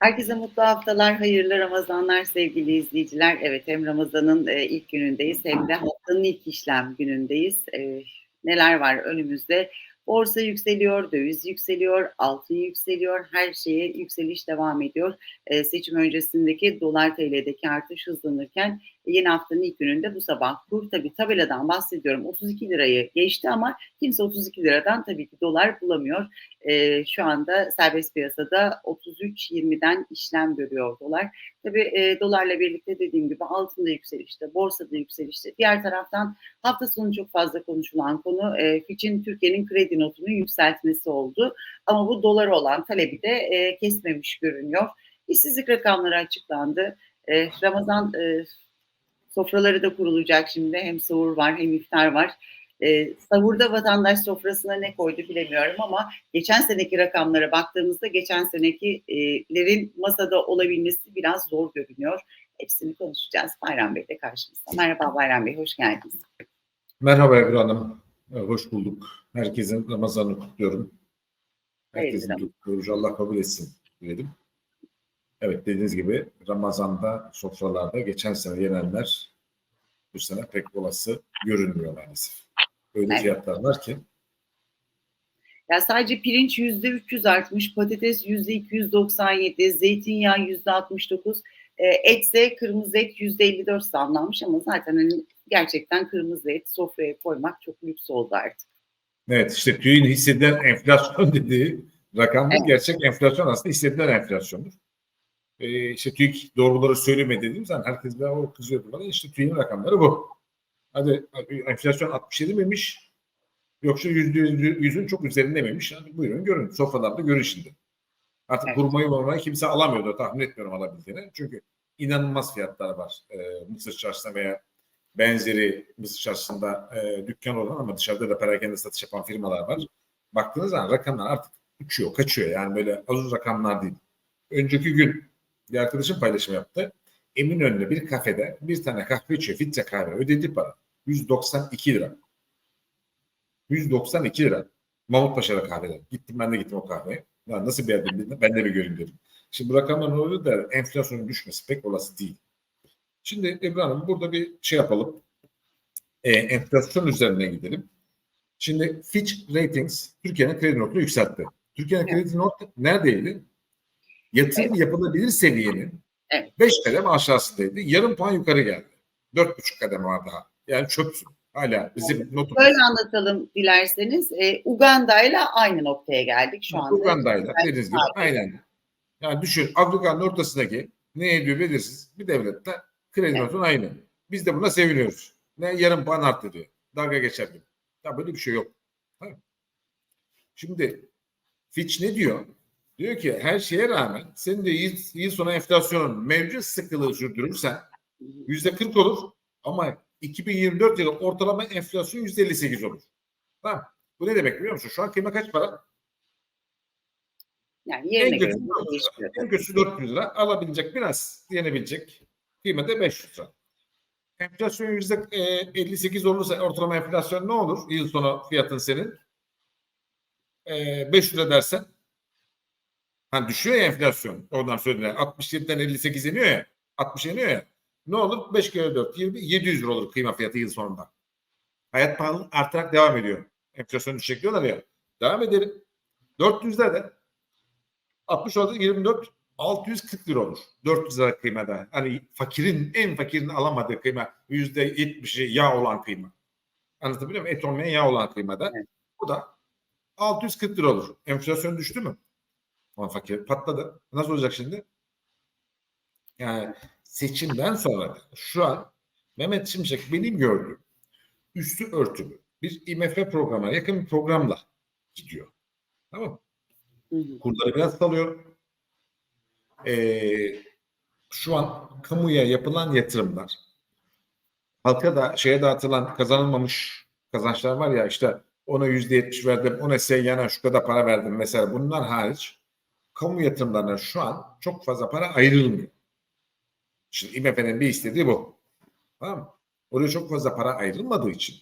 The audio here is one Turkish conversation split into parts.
Herkese mutlu haftalar, hayırlı Ramazanlar sevgili izleyiciler. Evet hem Ramazan'ın e, ilk günündeyiz hem de haftanın ilk işlem günündeyiz. E, neler var önümüzde? Borsa yükseliyor, döviz yükseliyor, altın yükseliyor, her şeye yükseliş devam ediyor. E, seçim öncesindeki dolar TL'deki artış hızlanırken yeni haftanın ilk gününde bu sabah kur tabii tabeladan bahsediyorum 32 lirayı geçti ama kimse 32 liradan tabii ki dolar bulamıyor. E, şu anda serbest piyasada 33.20'den işlem görüyor dolar. Tabii e, dolarla birlikte dediğim gibi altında yükselişte, borsada yükselişte. Diğer taraftan hafta sonu çok fazla konuşulan konu e, Fitch'in Türkiye'nin kredi notunu yükseltmesi oldu. Ama bu dolar olan talebi de e, kesmemiş görünüyor. İşsizlik rakamları açıklandı. E, Ramazan e, sofraları da kurulacak şimdi. Hem sahur var hem iftar var. E, sahurda vatandaş sofrasına ne koydu bilemiyorum ama geçen seneki rakamlara baktığımızda geçen senekilerin masada olabilmesi biraz zor görünüyor. Hepsini konuşacağız. Bayram Bey de karşımızda. Merhaba Bayram Bey, hoş geldiniz. Merhaba Ebru Hanım. Ee, Hoş bulduk. Herkesin Ramazan'ını kutluyorum. Herkesin Hayırlı orucu Allah kabul etsin diledim. Evet dediğiniz gibi Ramazan'da sofralarda geçen sene yenenler bu sene pek olası görünmüyor maalesef. Öyle Evet. fiyatlar var ki Ya sadece pirinç yüzde 300 artmış, patates yüzde 297, zeytinyağı yüzde 69, e, etse kırmızı et yüzde 54 zamlanmış ama zaten hani gerçekten kırmızı et sofraya koymak çok lüks oldu artık. evet işte TÜİ'nin hissedilen enflasyon dediği rakamlar Evet. gerçek enflasyon aslında hissedilen enflasyondur. Ee, işte TÜİK doğruları söyleme dediğim zaman herkes ben o kızıyordu bana. İşte TÜİK'in rakamları bu. Hadi enflasyon 67 miymiş? Yoksa yüzde yüzün çok üzerinde miymiş? Yani buyurun görün. Sofralarda görün şimdi. Artık Evet. hurmayı hurmayı kimse alamıyordu. Tahmin etmiyorum alabildiğini. Çünkü inanılmaz fiyatlar var. E, Mısır çarşısında veya benzeri Mısır çarşısında e, dükkan olan ama dışarıda da perakende satış yapan firmalar var. Baktığınız zaman rakamlar artık uçuyor, kaçıyor. Yani böyle az rakamlar değil. Önceki gün bir arkadaşım paylaşım yaptı. Eminönü'nde bir kafede bir tane kahve içiyor. Filtre kahve. Ödedi para. 192 lira. 192 lira. Mahmutpaşa'da kahvede. Gittim ben de gittim o kahveye. Ya nasıl bir yer bildim ben de bir göreyim dedim. Şimdi bu rakamlar ne oluyor da enflasyonun düşmesi pek olası değil. Şimdi Ebru Hanım burada bir şey yapalım. Ee, enflasyon üzerine gidelim. Şimdi Fitch Ratings Türkiye'nin kredi notunu yükseltti. Türkiye'nin kredi notu neredeydi? Yatırım yapılabilir seviyenin Evet. 5 kademe aşağısındaydı. Yarım puan yukarı geldi. 4,5 kademe var daha. Yani çöpsün. Hala bizim notumuz. Böyle anlatalım dilerseniz. E, Uganda ile aynı noktaya geldik şu anda. Uganda'yla dediğiniz gibi aynen. Yani düşün Afrika'nın ortasındaki ne ediyor belirsiz bir devlette kredi Evet. aynı. Biz de buna seviniyoruz. Ne yarım puan arttı diyor. Dalga geçer gibi. Ya böyle bir şey yok. Ha? Şimdi Fitch ne diyor? Diyor ki her şeye rağmen senin de yıl, yıl sonu enflasyonun mevcut sıkılığı sürdürürsen yüzde 40 olur ama 2024 yılı ortalama enflasyon yüzde 58 olur. Tamam. Bu ne demek biliyor musun? Şu an kıyma kaç para? Yani yerine En göre kötüsü 400 değişiyor. lira. En kötüsü 400 lira. Alabilecek biraz yenebilecek. Kıymeti 500 lira. Enflasyon yüzde e, 58 olursa ortalama enflasyon ne olur? Yıl sonu fiyatın senin. E, 500 lira dersen hani düşüyor ya enflasyon. Oradan söylediler. 67'den 58 iniyor ya. 60 iniyor ya. Ne olur? 5 kere 4 20 700 lira olur kıyma fiyatı yıl sonunda. Hayat pahalı artarak devam ediyor. Enflasyon düşecek diyorlar ya. Devam edelim. 400'de de 60 oldu 24 640 lira olur. 400 lira kıymada. Hani fakirin en fakirin alamadığı kıyma %70'i yağ olan kıyma. Anlatabiliyor muyum? Et olmayan yağ olan kıymada. Evet. Bu da 640 lira olur. Enflasyon düştü mü? Ama fakir patladı. Nasıl olacak şimdi? Yani seçimden sonra şu an Mehmet Şimşek benim gördüğüm üstü örtülü bir IMF programına yakın bir programla gidiyor. Tamam mı? Kurları biraz salıyor. Ee, şu an kamuya yapılan yatırımlar halka da şeye dağıtılan kazanılmamış kazançlar var ya işte ona yüzde yetmiş verdim, ona seyyana şu kadar para verdim mesela bunlar hariç kamu yatırımlarına şu an çok fazla para ayrılmıyor. Şimdi IMF'nin bir istediği bu. Tamam mı? Oraya çok fazla para ayrılmadığı için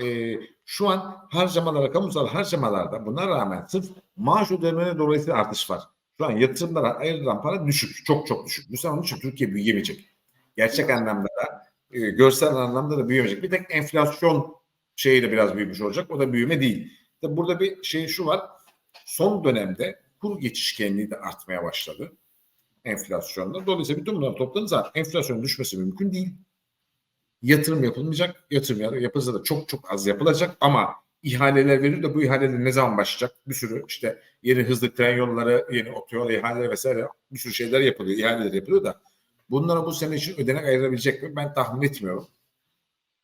e, şu an harcamalara, kamusal harcamalarda buna rağmen sırf maaş ödemeleri dolayısıyla artış var. Şu an yatırımlara ayrılan para düşük. Çok çok düşük. Bu sene onun için Türkiye büyüyemeyecek. Gerçek anlamda da e, görsel anlamda da büyüyemeyecek. Bir tek enflasyon şeyi de biraz büyümüş olacak. O da büyüme değil. Tabii burada bir şey şu var. Son dönemde kur geçişkenliği de artmaya başladı. Enflasyonda. Dolayısıyla bütün bunları toplanırsa enflasyonun düşmesi mümkün değil. Yatırım yapılmayacak. Yatırım yapılsa da çok çok az yapılacak ama ihaleler verir de bu ihaleler ne zaman başlayacak? Bir sürü işte yeni hızlı tren yolları, yeni otoyol ihaleleri vesaire bir sürü şeyler yapılıyor. ihaleler yapılıyor da bunlara bu sene için ödenek ayırabilecek mi? Ben tahmin etmiyorum.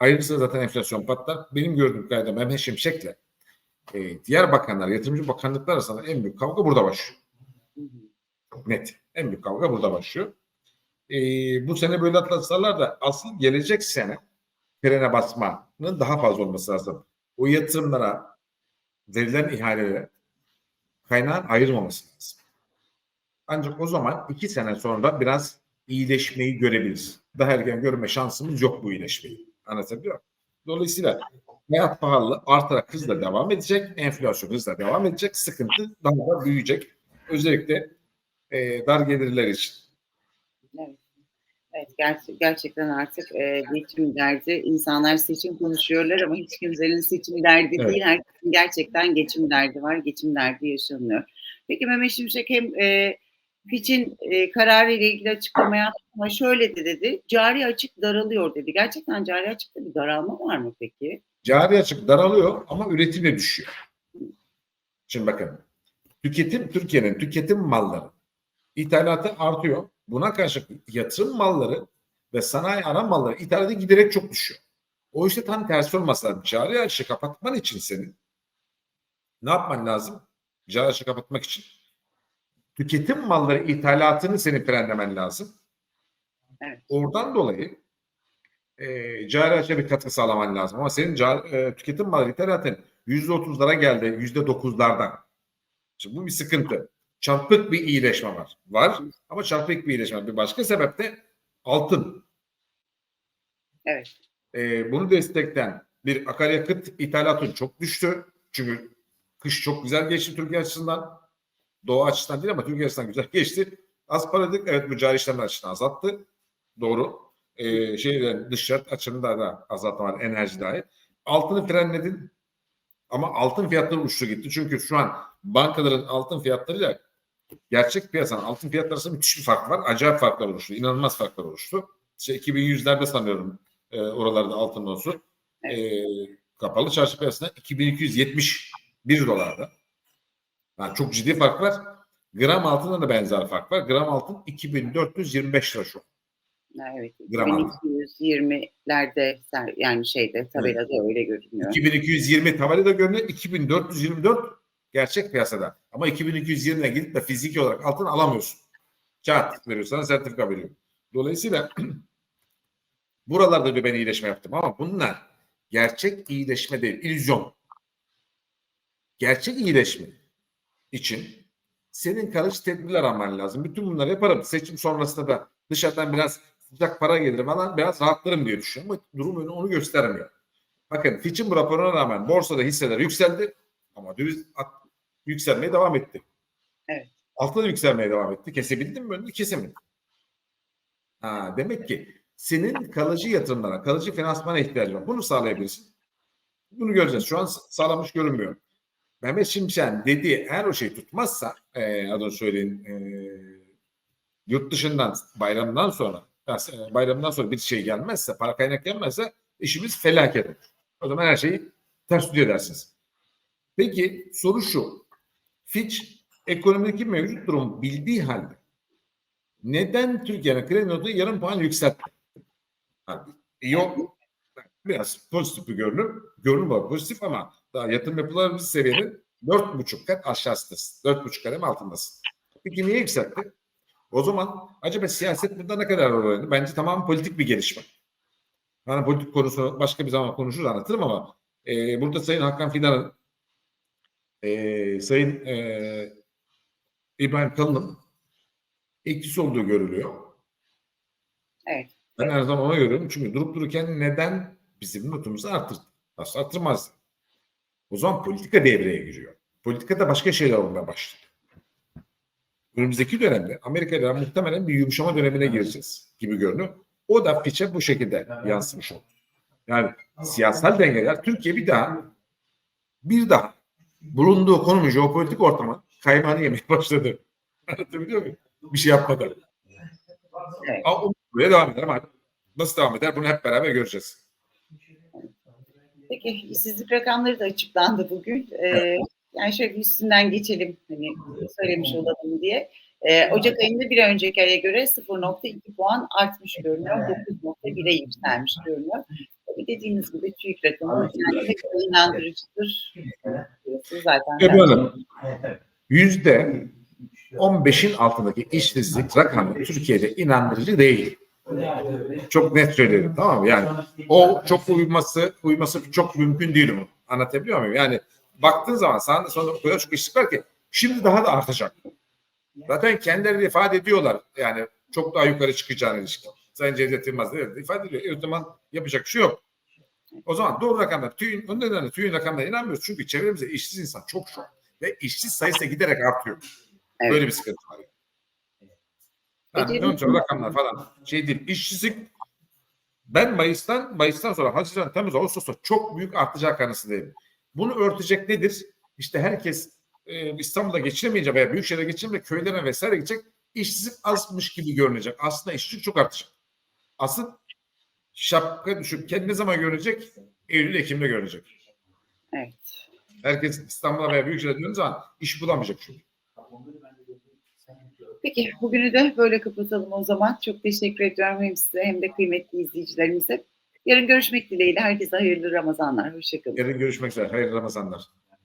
Ayrıca zaten enflasyon patlar. Benim gördüğüm kadarıyla Mehmet Şimşek'le e, diğer bakanlar, yatırımcı bakanlıklar arasında en büyük kavga burada başlıyor. Çok net. En büyük kavga burada başlıyor. E, bu sene böyle atlatsalar da asıl gelecek sene frene basmanın daha fazla olması lazım. O yatırımlara verilen ihalelere kaynağın ayrılmaması lazım. Ancak o zaman iki sene sonra biraz iyileşmeyi görebiliriz. Daha erken görme şansımız yok bu iyileşmeyi. Anlatabiliyor muyum? Dolayısıyla hayat pahalı artarak hızla devam edecek. Enflasyon hızla devam edecek. Sıkıntı daha da büyüyecek. Özellikle e, dar gelirler için. Evet. Evet, ger- gerçekten artık e, geçim derdi. İnsanlar seçim konuşuyorlar ama hiç kimsenin seçim derdi Evet. değil. Herkesin gerçekten geçim derdi var. Geçim derdi yaşanıyor. Peki Mehmet Şimşek hem e, Fitch'in e, kararı ile ilgili açıklama yaptı ama şöyle de dedi. Cari açık daralıyor dedi. Gerçekten cari açıkta bir daralma var mı peki? Cari açık daralıyor ama üretim de düşüyor. Şimdi bakın. Tüketim Türkiye'nin tüketim malları ithalatı artıyor. Buna karşılık yatırım malları ve sanayi ara malları ithalatı giderek çok düşüyor. O işte tam tersi olması. Cari açığı kapatman için senin ne yapman lazım? Cari açığı kapatmak için tüketim malları ithalatını senin frenlemen lazım. Evet. Oradan dolayı e, cari açığa bir katkı sağlaman lazım. Ama senin cari, e, tüketim malları ithalatın %30'lara geldi, %9'lardan. Şimdi bu bir sıkıntı. Çarpık bir iyileşme var. Var ama çarpık bir iyileşme. var. Bir başka sebep de altın. Evet. E, bunu destekten bir akaryakıt ithalatın çok düştü. Çünkü kış çok güzel geçti Türkiye açısından. Doğu açısından değil ama Türkiye açısından güzel geçti. Az paradık. Evet bu cari işlemler açısından azalttı. Doğru. Ee, şeyden dış şart açığında da azaltma var enerji dahil. Altını frenledin ama altın fiyatları uçtu gitti. Çünkü şu an bankaların altın fiyatlarıyla gerçek piyasanın altın fiyatları arasında müthiş bir fark var. Acayip farklar oluştu. İnanılmaz farklar oluştu. İşte 2100'lerde sanıyorum e, oralarda altın olsun. E, kapalı çarşı piyasasında 2271 dolarda. Yani çok ciddi fark var. Gram altında da benzer fark var. Gram altın 2425 lira şu an. Evet. Gram altın. 1220'lerde ser- yani şeyde tabelada öyle görünüyor. 2220 tabelada görünüyor. 2424 gerçek piyasada. Ama 2220'ye gidip de fiziki olarak altın alamıyorsun. Kağıt veriyor sana sertifika veriyor. Dolayısıyla buralarda bir ben iyileşme yaptım ama bunlar gerçek iyileşme değil, illüzyon. Gerçek iyileşme için senin karış tedbirler alman lazım. Bütün bunları yaparım. Seçim sonrasında da dışarıdan biraz sıcak para gelir falan biraz rahatlarım diye düşünüyorum. Ama durum önü onu göstermiyor. Bakın Fitch'in bu raporuna rağmen borsada hisseler yükseldi ama döviz yükselmeye devam etti. Evet. Altında da yükselmeye devam etti. Kesebildin mi önünü? Kesemedin. Ha, demek ki senin kalıcı yatırımlara, kalıcı finansmana ihtiyacın var. Bunu sağlayabilirsin. Bunu göreceğiz. Şu an sağlamış görünmüyor. Mehmet Şimşek'in dediği eğer o şey tutmazsa e, adını söyleyin e, yurt dışından bayramdan sonra e, bayramdan sonra bir şey gelmezse para kaynak gelmezse işimiz felaket olur. O zaman her şeyi ters düz edersiniz. Peki soru şu. Fitch ekonomideki mevcut durum bildiği halde neden Türkiye'nin kredi notu yarım puan yükseltti? Yok. Biraz pozitif bir görünüm. Görünüm var pozitif ama daha yatırım yapılabilecek seviyenin dört buçuk kat aşağısındasın. Dört buçuk kadem altındasın. Peki niye yükseltti? O zaman acaba siyaset burada ne kadar rol oynadı? Bence tamamen politik bir gelişme. Yani politik konusunu başka bir zaman konuşuruz anlatırım ama e, burada Sayın Hakan Fidan'ın e, Sayın e, İbrahim Kalın'ın etkisi olduğu görülüyor. Evet. Ben her zaman ona görüyorum. Çünkü durup dururken neden bizim notumuzu artır, aslında artırmaz? O zaman politika devreye giriyor. Politikada başka şeyler olmaya başladı. önümüzdeki dönemde Amerika'da muhtemelen bir yumuşama dönemine gireceğiz gibi görünüyor. O da Fitch'e bu şekilde yansımış oldu. Yani siyasal dengeler Türkiye bir daha bir daha bulunduğu konum jeopolitik ortama kaymağını yemeye başladı. Anlatabiliyor muyum? Bir şey yapmadan. Evet. Ama böyle devam eder ama nasıl devam eder bunu hep beraber göreceğiz. Peki işsizlik rakamları da açıklandı bugün. Ee, yani şöyle bir üstünden geçelim hani söylemiş olalım diye. Ee, Ocak ayında bir önceki aya göre 0.2 puan artmış görünüyor. 9.1'e yükselmiş görünüyor. Tabii dediğiniz gibi TÜİK rakamı yani pek inandırıcıdır. Zaten. Ebru Hanım, yüzde 15'in altındaki işsizlik rakamı Türkiye'de inandırıcı değil. Çok net söylerim tamam mı? Yani o çok uyması uyması çok mümkün değil mi? Anlatabiliyor muyum? Yani baktığın zaman sağında sonra o kadar çok işsizlik var ki şimdi daha da artacak. Zaten kendileri de ifade ediyorlar yani çok daha yukarı çıkacağına ilişkin. Sayın Cevdet Yılmaz da ifade ediyor. E, o zaman yapacak bir şey yok. O zaman doğru rakamlar, TÜİ'nin, o nedenle TÜİ'nin rakamlarına inanmıyoruz. Çünkü çevremizde işsiz insan çok şu an. Ve işsiz sayısı giderek artıyor. Evet. Böyle bir sıkıntı var. Yani Peki- ne olacak rakamlar falan şey değil. İşsizlik ben Mayıs'tan Mayıs'tan sonra Haziran, Temmuz, Ağustos'ta çok büyük artacak kanısındayım. Bunu örtecek nedir? İşte herkes e, İstanbul'da geçinemeyecek veya büyük şehirde geçinemeyecek köylerine vesaire gidecek. İşsizlik azmış gibi görünecek. Aslında işsizlik çok artacak. Asıl şapka düşüp kendi ne zaman görecek? Eylül, Ekim'de görecek. Evet. Herkes İstanbul'a veya büyük şehirde döndüğü zaman iş bulamayacak çünkü. Peki bugünü de böyle kapatalım o zaman. Çok teşekkür ediyorum hem size hem de kıymetli izleyicilerimize. Yarın görüşmek dileğiyle. Herkese hayırlı Ramazanlar. Hoşçakalın. Yarın görüşmek üzere. Hayırlı Ramazanlar.